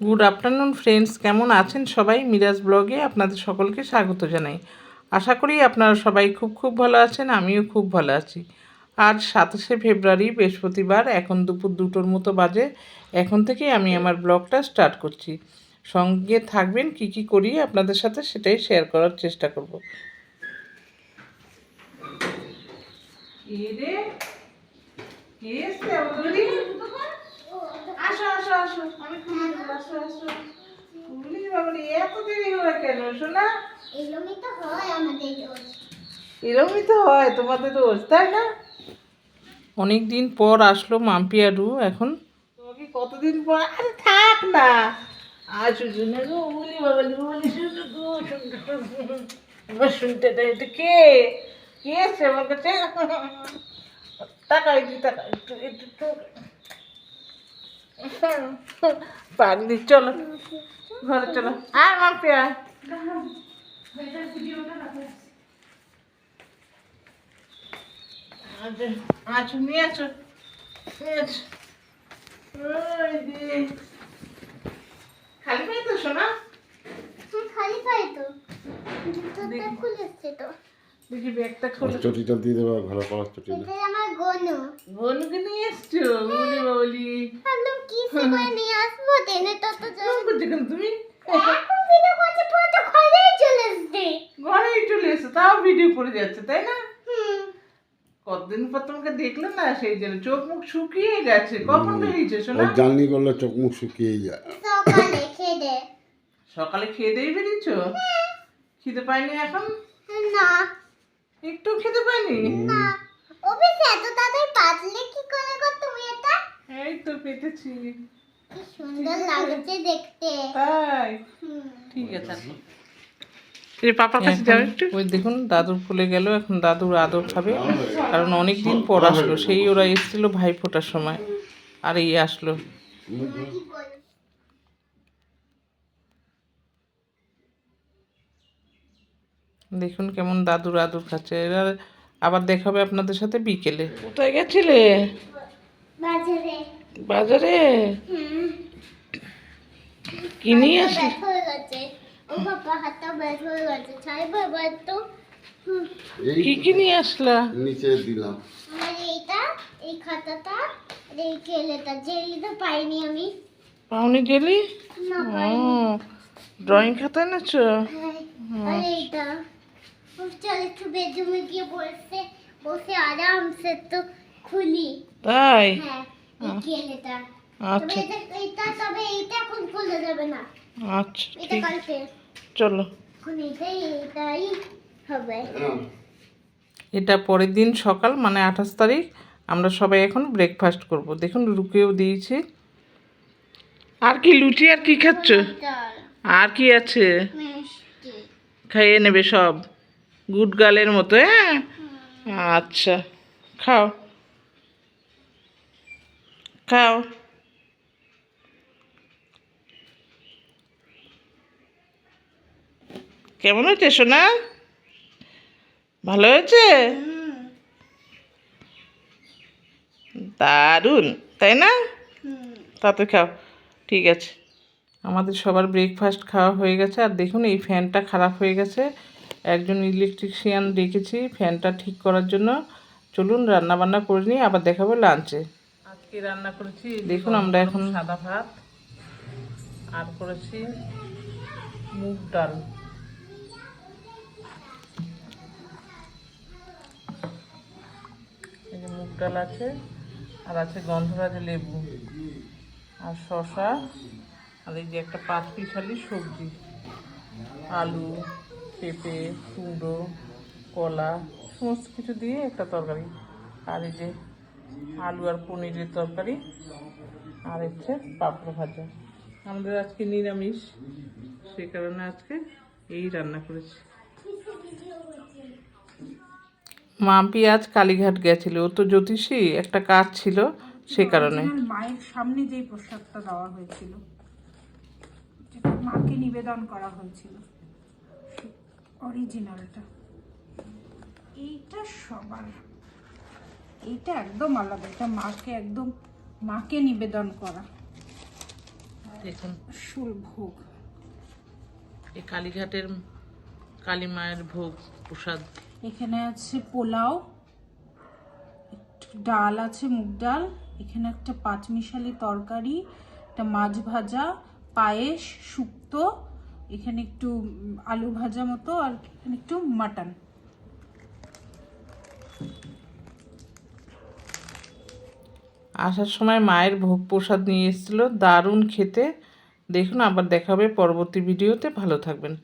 Good afternoon friends, কেমন আছেন সবাই? মিরাজ ব্লগে আপনাদের সকলকে স্বাগত জানাই। আশা করি আপনারা সবাই খুব খুব ভালো আছেন, আমিও খুব ভালো আছি। আজ সাতাশে ফেব্রুয়ারি, বৃহস্পতিবার, এখন দুপুর দুটোর মতো বাজে। এখন থেকে আমি আমার ব্লগটা স্টার্ট করছি। সঙ্গে থাকবেন, কি কি করি আপনাদের সাথে সেটাই শেয়ার করার চেষ্টা করব। আসো আসো আসো। আমি খুলে আসো আসো। বাবারে এত দেরি হলো কেন শোনা এরকমই তো হয় আমাদের রোজ। এরকমই তো হয় তোমাদের রোজ তাই না? অনেক দিন পর আসলো মাম্পিয়ারু এখন? তোমাকে কতদিন পর? আরে থাক না। আসো শুনে গো বলি বাবালি বলি শুনে গো শুনতে শুনতে দেয় এটা কে? কে এসছে আমার কাছে? একটু একটু একটু। পাগলি চলো। ঘরে চলো। আর মাম্পিয়া আচ্ছা আচ্ছা নিয়ে আসো খালি পাই তো শোনা। তুই খালি পাই তো। দেখি। ব্যাগটা খুলে। চটিটা দিয়ে দেবো ঘরে পড়ার চটি আমার গনু বোনকে নিয়ে এসছো? বলি বলি ভাবলাম কি সে করে নিয়ে আসব? টেনে তো তো কেমন করছ কেন তুমি? এখন ভিডিও করছে তো ঘরেই চলে এসছে। ঘরেই চলে এসো তাও ভিডিও করে যাচ্ছে তাই না? হুম। কতদিন পর তোমাকে দেখলাম না সেই জন্য চোখ মুখ শুকিয়ে গেছে। কখন বেরিয়েছে শোনা? ওর জার্নি করলে চোখ মুখ শুকিয়ে যায়। সকালে খেয়ে দে। সকালে খেয়ে দিয়ে বেরিয়েছো? খিদে পাইনি এখন? না। একটু খেতে পাইনি না। অফিসে এত তাড়াতাড়ি পাতলে কি করে গো তুমি এটা? এই তো পেতেছি। কি সুন্দর লাগছে দেখতে। তাই। ঠিক আছে। এই পাপার কাছে যাও একটু। ওই দেখুন দাদুর ফুলে গেল এখন দাদুর আদর খাবে। কারণ অনেক দিন পর আসলো সেই ওরা এসেছিল ভাই ফোটার সময় আর এই আসলো। দেখুন কেমন দাদুর আদর খাচ্ছে। এরা আবার দেখাবে আপনাদের সাথে বিকেলে। কোথায় গেছিলে? বাজারে। বাজারে? হুম। কি নিয়ে আসলে তো। কি কি নিয়ে আসলা? নিচে দিলাম। আমার এইটা এই খাতাটা এই কেলেটা জেলিটা পাইনি আমি। পাওনি গেলি না ও ড্রয়িং খাতা এনেছো? হ্যাঁ, আর এইটা। চল একটু বেডরুমে গিয়ে বসে বসে আরামসে তো খুলি। তাই? হ্যাঁ আচ্ছা। এটা এটা তবে এইটা এখন খুলে যাবে না। আচ্ছা এটা কালকে। চলো। এখন এটাই এটাই হবে। এটা পরের দিন সকাল মানে আঠাশ তারিখ। আমরা সবাই এখন ব্রেকফাস্ট করব। দেখুন লুকেও দিয়েছি। আর কি লুচি আর কি খাচ্ছ? আর কি আছে? খাইয়ে নেবে সব। গুড গার্লের মতো হ্যাঁ? আচ্ছা খাও। খাও। কেমন হয়েছে সোনা? ভালো হয়েছে? দারুণ তাই না? তাতে খাও ঠিক আছে। আমাদের সবার ব্রেকফাস্ট খাওয়া হয়ে গেছে। আর দেখুন এই ফ্যানটা খারাপ হয়ে গেছে। একজন ইলেকট্রিশিয়ান ডেকেছি ফ্যানটা ঠিক করার জন্য। চলুন রান্না বান্না করে নিই আবার দেখাবো লাঞ্চে আজকে রান্না করেছি দেখুন আমরা এখন সাদা ভাত আর করেছি মুগ ডাল। এই যে মুগ ডাল আছে আর আছে গন্ধরাজ লেবু আর শশা আর এই যে একটা পাঁচ পিসালি সবজি। আলু, পেঁপে, কুমড়ো, কলা, সমস্ত কিছু দিয়ে একটা তরকারি। আর এই যে আলু আর পনিরের তরকারি, আর হচ্ছে পাপড় ভাজা। আমাদের আজকে নিরামিষ, সেই কারণে আজকে এই রান্না করেছি। মাম্পি আজ কালীঘাট গেছিল। ও তো জ্যোতিষী একটা কাজ ছিল সে কারণে। মায়ের সামনে যেই প্রসাদটা দেওয়া হয়েছিল। যেটা মাকে নিবেদন করা হয়েছিল। অরিজিনালটা এইটা সবার। এইটা একদম আলাদা। এটা মাকে একদম মাকে নিবেদন করা। দেখুন। শুল ভোগ। এই কালীঘাটের কালী মায়ের ভোগ প্রসাদ। এখানে আছে পোলাও ডাল আছে মুগ ডাল। এখানে একটা পাঁচমিশালি তরকারি একটা মাছ ভাজা পায়েস, শুক্তো, এখানে একটু আলু ভাজা মতো আর এখানে একটু মাটন। আসার সময় মায়ের ভোগ প্রসাদ নিয়ে এসেছিল। দারুণ খেতে। দেখুন, আবার দেখাবে পরবর্তী ভিডিওতে। ভালো থাকবেন।